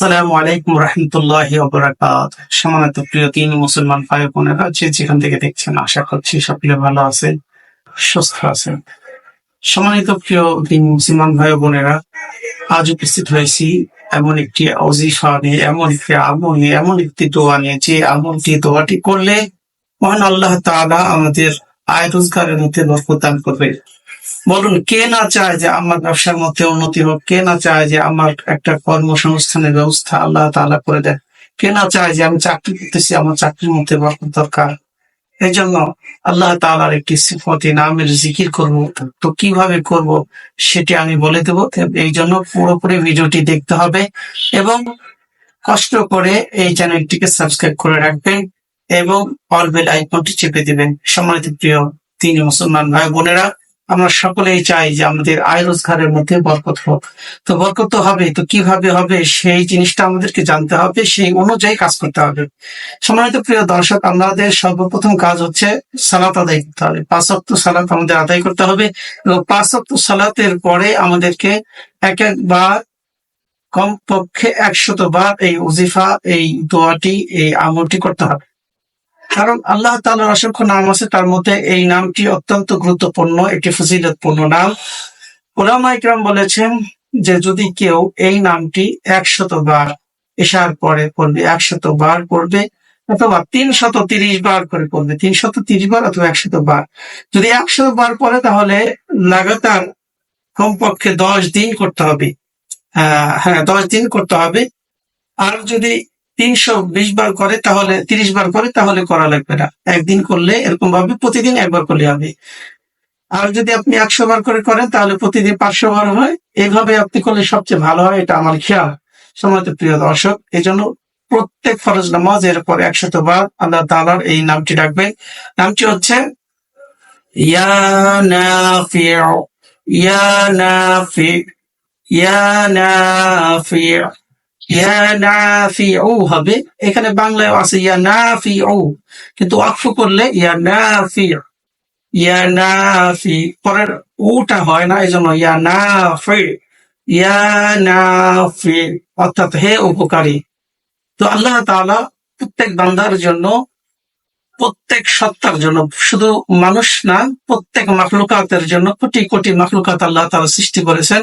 সালামু আলাইকুম রহমতুল্লাহ বরাকাত সমানত প্রিয় তিন মুসলমান ভাই বোনেরা যে যেখান থেকে দেখছেন, আশা করছি সকলে ভালো আছেন, সুস্থ আছেন। সম্মানিত প্রিয় তিন মুসলমান ভাই বোনেরা আজ উপস্থিত হয়েছি এমন একটি অজিফা নিয়ে, এমন একটি আমল নিয়ে, এমন একটি দোয়া নিয়ে, যে আমলটি, দোয়াটি করলে মহান আল্লাহ তাআলা আমাদের আয় রোজগারের মধ্যে বরকত দান করবে। বলুন, কে না চায় যে আমার ব্যবসার মধ্যে উন্নতি হোক? কে না চায় যে আমার একটা কর্মসংস্থানের ব্যবস্থা আল্লাহ তাআলা করে দেয় কে না চায় যে আমি চাকরি করতেছি, আমার চাকরির মধ্যে বরকত দরকার? এই জন্য আল্লাহ তাআলার একটি সিফতি নামের জিকির করব। তো কীভাবে করব সেটি আমি বলে দেব। এই জন্য পুরোপুরি ভিডিওটি দেখতে হবে এবং কষ্ট করে এই চ্যানেলটিকে সাবস্ক্রাইব করে রাখবেন এবং অল বেল আইকনটি চেপে দিবেন। সম্মানিত প্রিয় তিনি মুসলমান ভাই বোনেরা আমরা সকলেই চাই যে আমাদের আয় রোজগারের মধ্যে বরকত হোক। তো বরকত তো হবে, তো কীভাবে হবে সেই জিনিসটা আমাদেরকে জানতে হবে, সেই অনুযায়ী কাজ করতে হবে। সম্মানিত প্রিয় দর্শক, আমাদের সর্বপ্রথম কাজ হচ্ছে সালাত আদায় করতে হবে। পাঁচ অক্ট সালাত আমাদের আদায় করতে হবে এবং পাঁচ অক্ট সালাতের পরে আমাদেরকে এক একবার কমপক্ষে একশত বার এই উজিফা এই দোয়াটি, এই আমলটি করতে হবে। কারণ আল্লাহ তালার অসংখ্য নাম আছে, তার মধ্যে এই নামটি অত্যন্ত গুরুত্বপূর্ণ, একটি ফজিলতপূর্ণ নাম। ওলামা ইকরাম বলেছেন যে, যদি কেউ এই নামটি একশত বার এসার পরে পড়বে, একশত বার পড়বে অথবা তিনশত তিরিশ বার করে পড়বে, তিনশত তিরিশ বার অথবা একশত বার। যদি একশত বার পড়ে, তাহলে লাগাতার কমপক্ষে দশ দিন করতে হবে। হ্যাঁ দশ দিন করতে হবে। আর যদি তিনশো বিশ বার করে তাহলে, তিরিশ বার করে তাহলে করা লাগবে না। একদিন করলে এরকম ভাবে প্রতিদিন একবার করলে হবে। আর যদি আপনি একশো বার করে করেন, তাহলে প্রতিদিন পাঁচশো বার হয়। এইভাবে আপনি করলে সবচেয়ে ভালো হয়, এটা আমার খেয়াল। সময় প্রিয় দর্শক এই জন্য প্রত্যেক ফরজ নামাজ এর পর একশত বার আল্লাহ তাআলার এই নামটি ডাকবেন। নামটি হচ্ছে, ইয়া নাফিউ, ইয়া নাফি ইয়া নাফিউ। ইয়া নাফিউ হবে। এখানে বাংলায় আছে ইয়া নাফিউ। কিন্তু ওয়াকফ করলে ইয়া নাফি পরের উটা হয় না এই জন্য ইয়া নাফি ইয়া নাফি অর্থাৎ হে উপকারী। তো আল্লাহ তাআলা প্রত্যেক বান্দার জন্য, প্রত্যেক সত্তার জন্য, শুধু মানুষ না, প্রত্যেক মাখলুকাতের জন্য কোটি কোটি মাখলুকাত আল্লাহ তাআলা সৃষ্টি করেছেন।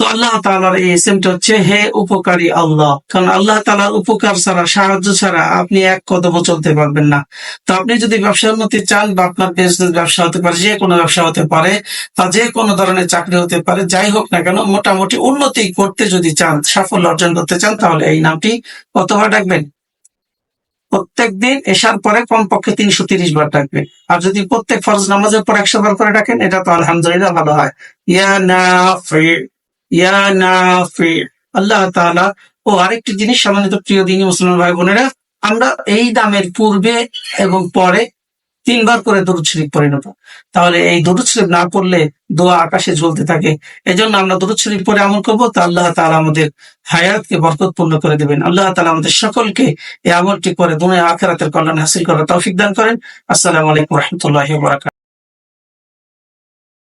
তো আল্লাহ তাআলার এই ইসিমটা হচ্ছে, হে উপকারী আল্লাহ। কারণ আল্লাহ তাআলার উপকার ছাড়া, সাহায্য ছাড়া আপনি এক কদমও চলতে পারবেন না। তো আপনি যদি ব্যবসা উন্নতি চান বা আপনার বিজনেস ব্যবসা হতে পারে, যে কোনো ব্যবসা হতে পারে, বা যে কোনো ধরনের চাকরি হতে পারে, যাই হোক না কেন, মোটামুটি উন্নতি করতে যদি চান, সাফল্য অর্জন করতে চান, তাহলে এই নামটি কতবার ডাকবেন? প্রত্যেক দিন এসার পরে কমপক্ষে তিনশো তিরিশ বার ডাকবেন। আর যদি প্রত্যেক ফরজ নামাজের পর একশো বার করে ডাকেন, এটা তো আলহামদুলিল্লাহ ভালো হয়। ইয়া নাফি আল্লাহ ও আরেকটি জিনিস সম্মানিত প্রিয় দিনী মুসলমান ভাই বোনেরা, আমরা এই দামের পূর্বে এবং পরে তিনবার করে দরুদ শরীফ পরিণত তাহলে এই দরুদ শরীফ না পড়লে দোয়া আকাশে ঝুলতে থাকে। এজন্য আমরা দরুদ শরীফ পরে আমল করব। তা আল্লাহ তাআলা আমাদের হায়াতকে বরকতপূর্ণ করে দেবেন। আল্লাহ তাআলা আমাদের সকলকে এই আমলটি করে দুনিয়া আখেরাতের কল্যাণ হাসিল করার তৌফিক দান করেন। আসসালামু আলাইকুম রহমতুল্লাহি ওয়া বারাকাতুহু।